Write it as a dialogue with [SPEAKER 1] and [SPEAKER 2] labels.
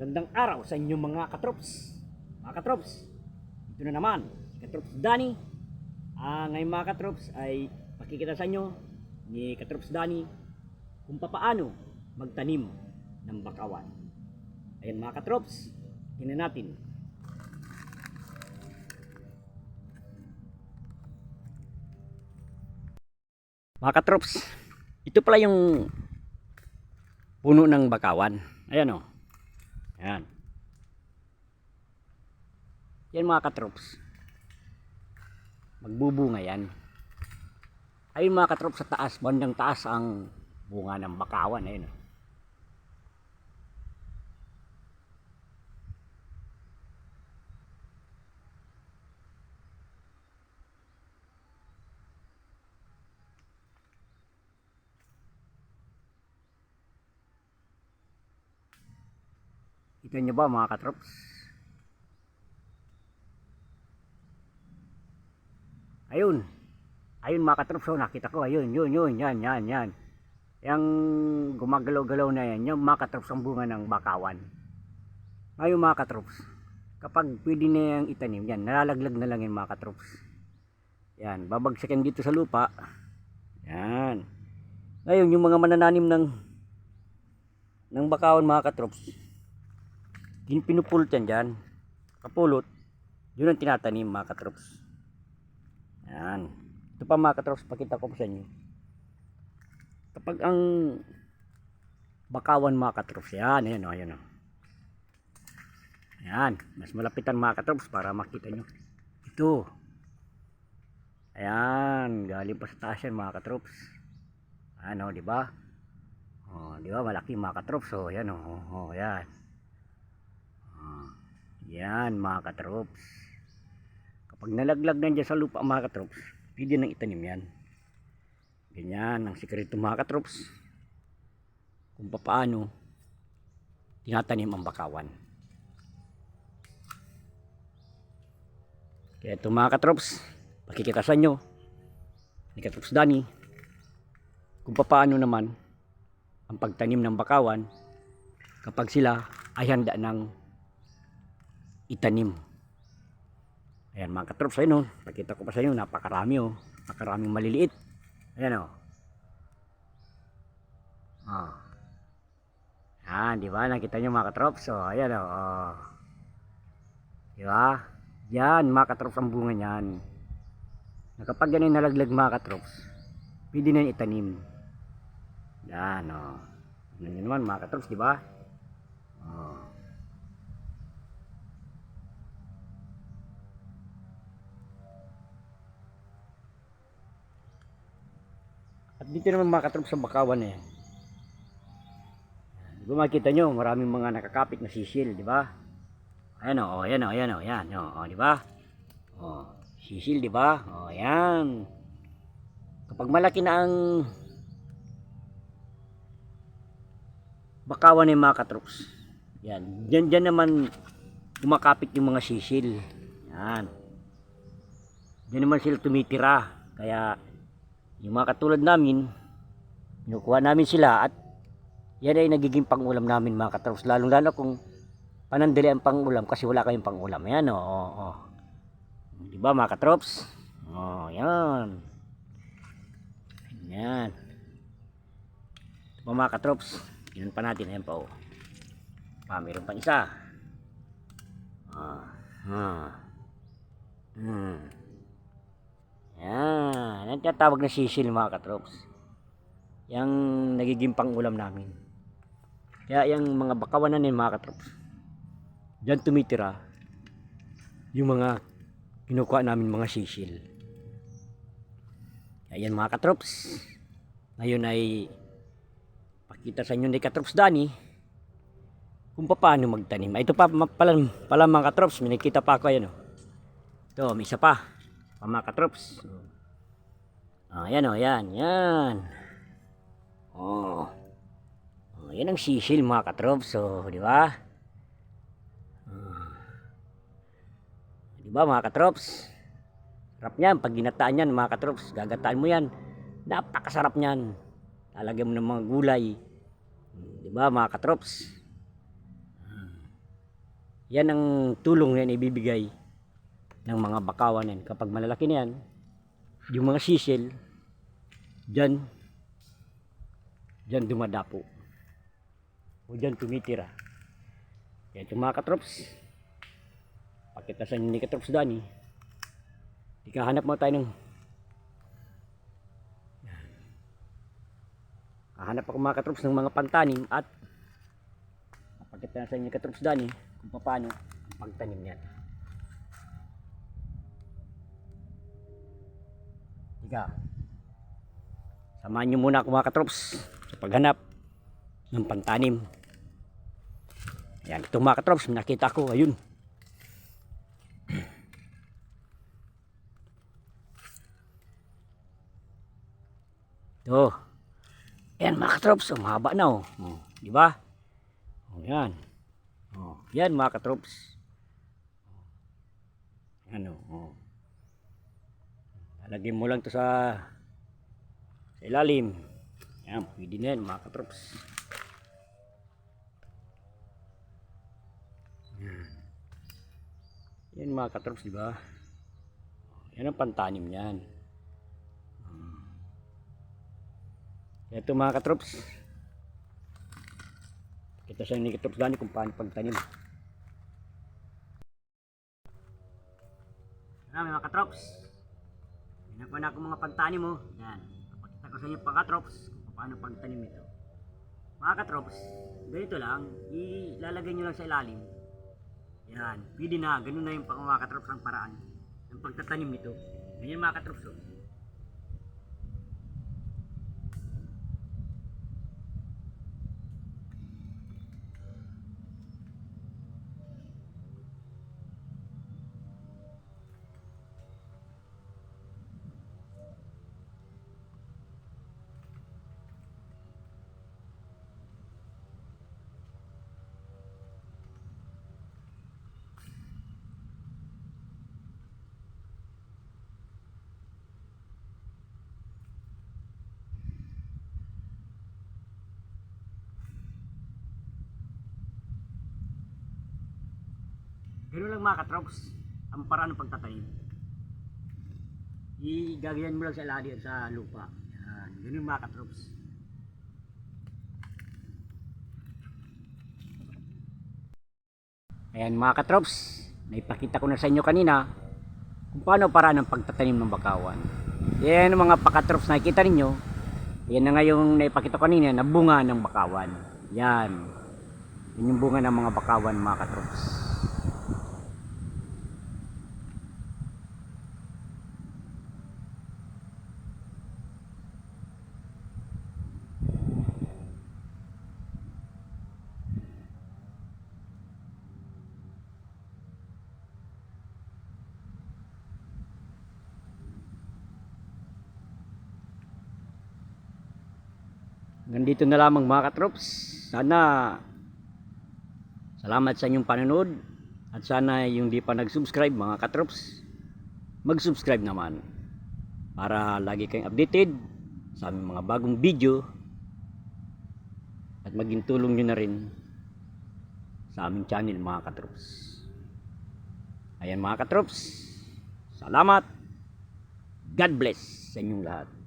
[SPEAKER 1] Magandang araw sa inyong mga katrops. Mga katrops, ito na naman, si Katrops Dani. Ah, ngayon mga katrops ay pakikita sa inyo ni Katrops Dani kung papaano magtanim ng bakawan. Ayan mga katrops, tingnan natin. Mga katrops, ito pala yung puno ng bakawan. Ayan o. Ayan. Yan mga katrops. Magbubunga yan. Ayun mga katrops sa taas, bandang taas ang bunga ng bakawan. Ayun o. Kita nyo ba mga katrops? Ayun. Ayun mga katrops, oh, nakita ko. Ayun, yun, yun, yan, yan, yan. Yang gumagalaw-galaw na yan, yung mga katrops ang bunga ng bakawan. Ngayon mga katrops, kapag pwede na yung itanim, yan, nalalaglag na lang yung mga katrops. Yan, babagsakin dito sa lupa. Yan. Ngayon, yung mga manananim ng ng bakawan mga katrops, yung pinupulot yan dyan, kapulot, yun ang tinatanim mga katrops. Yan. Ito pa mga katrops, pakita ko po sa inyo. Kapag ang bakawan mga katrops, yan, ayan o, ayan o. Yan, mas malapitan mga katrops para makita nyo. Ito. Ayan, galing pa sa taas yan mga katrops. Ano, di ba? Oh, di ba malaki mga katrops. Oh, yan oh, oh, yan. Yan mga katrops. Kapag nalaglag na dyan sa lupa mga katrops, pwede nang itanim yan. Ganyan ang sikreto mga katrops. Kung paano tinatanim ang bakawan. Kaya ito mga katrops, pakikita sa inyo ni Katrops Dani kung paano naman ang pagtanim ng bakawan kapag sila ay handa ng itanim. Ayan mga katrops, ayun o. Pakita ko pa sa inyo, napakarami o. Napakaraming maliliit. Ayan o. Oh. Yan, di ba? Nakita nyo mga katrops. O, ayan o. Oh. Di ba? Yan, mga katrops ang bunga niyan. Na kapag ay nalaglag mga katrops, pwede na itanim. Yan o. Ano nyo naman mga katrops, di ba? Oh. At dito naman mga katrops sa bakawan eh. Di ba makikita nyo, maraming mga nakakapit na sisil, di ba? Ayan o, oh, ayan o, ayan o, ayan o, oh, di ba? Oh, sisil, di ba? Oh, ayan. Kapag malaki na ang bakawan ng mga katrops, yan, dyan, dyan naman kumakapit yung mga sisil. Yan. Diyan naman sila tumitira. Kaya, yung mga katulad namin, kinukuha namin sila at yan ay nagiging pangulam namin mga katrops. Lalong lalo kung panandali ang pangulam kasi wala kayong pangulam. Ayan o. Oh, oh. Di ba mga katrops? Oh, yan. Yan. Ito pa mga katrops. Yun pa natin. Ayan pa o. Pa, mayroon pang isa. Ah. Ah. Hmm. Yan. Yan tinatawag na sisil mga katrops. Yang nagiging pangulam namin. Kaya yung mga bakawanan ng mga katrops. Diyan tumitira yung mga kinukuha namin mga sisil. Ayan mga katrops. Ngayon ay pakita sa inyo ni Katrops Dani kung paano magtanim. Ito pa pala, pala mga katrops, may nakita pa ako ayan o. Ito, may isa pa. Mga katrops. Ah, ayan o, yan, yan. Oh. oh. Yan ang sisil mga katrops, so, di ba? Ah. Di ba mga katrops? Sarap niyan, pag ginataan yan mga katrops, gagataan mo yan. Napakasarap niyan. Lalagyan mo ng mga gulay. Di ba mga katrops? Yan ang tulong na ibibigay ng mga bakawan yan. Kapag malalaki na yan, yung mga sisil, dyan, dyan dumadapo. O dyan tumitira. Kaya ito mga katrops, pakita sa inyo ni katrops Dani, ikahanap mo tayo ng Hahanap ako mga katrops ng mga pantanim at Pakita na sa inyo katrops Dani kung paano ang pagtanim niyan. Ika. Samahan niyo muna ako mga katrops sa paghanap ng pantanim. Yan, ito mga katrops, nakita ko, ayun. Ito. Yan mga katrops, ang haba na oh. oh di ba? Oh, yan. Oh, yan mga katrops. Ano, oh. Lalagyan mo lang to sa sa ilalim. Yan, pwede na yan mga katrops. Yan. Yan mga katrops, di ba? Yan ang pantanim niyan. Ito mga katrops. Kita sa ni katrops dani kung paano pagtanim. Yan mga katrops. Yan na ako mga pantanim mo. Yan. Papakita ko sa inyo mga katrops kung paano pagtanim ito. Mga katrops, ganito lang. Ilalagay nyo lang sa ilalim. Yan. Pwede na. Ganun na yung mga katrops ang paraan. Ng pagtatanim nito. Ganyan mga katrops. Oh. Ganun lang mga katrops, ang paraan ng pagtatanim. Igagayan mo lang sa ilalim sa lupa. Yan, ganun mga katrops. Ayan mga katrops, naipakita ko na sa inyo kanina kung paano paraan ng pagtatanim ng bakawan. Yan mga pakatrops na nakikita ninyo. Yan na nga yung naipakita ko kanina na bunga ng bakawan. Yan. Yan yung bunga ng mga bakawan mga katrops. Nandito na lamang mga katrops. Sana salamat sa inyong panonood at sana yung di pa nag-subscribe mga katrops mag-subscribe naman para lagi kayong updated sa aming mga bagong video at maging tulong nyo na rin sa aming channel mga katrops. Ayan mga katrops. Salamat. God bless sa inyong lahat.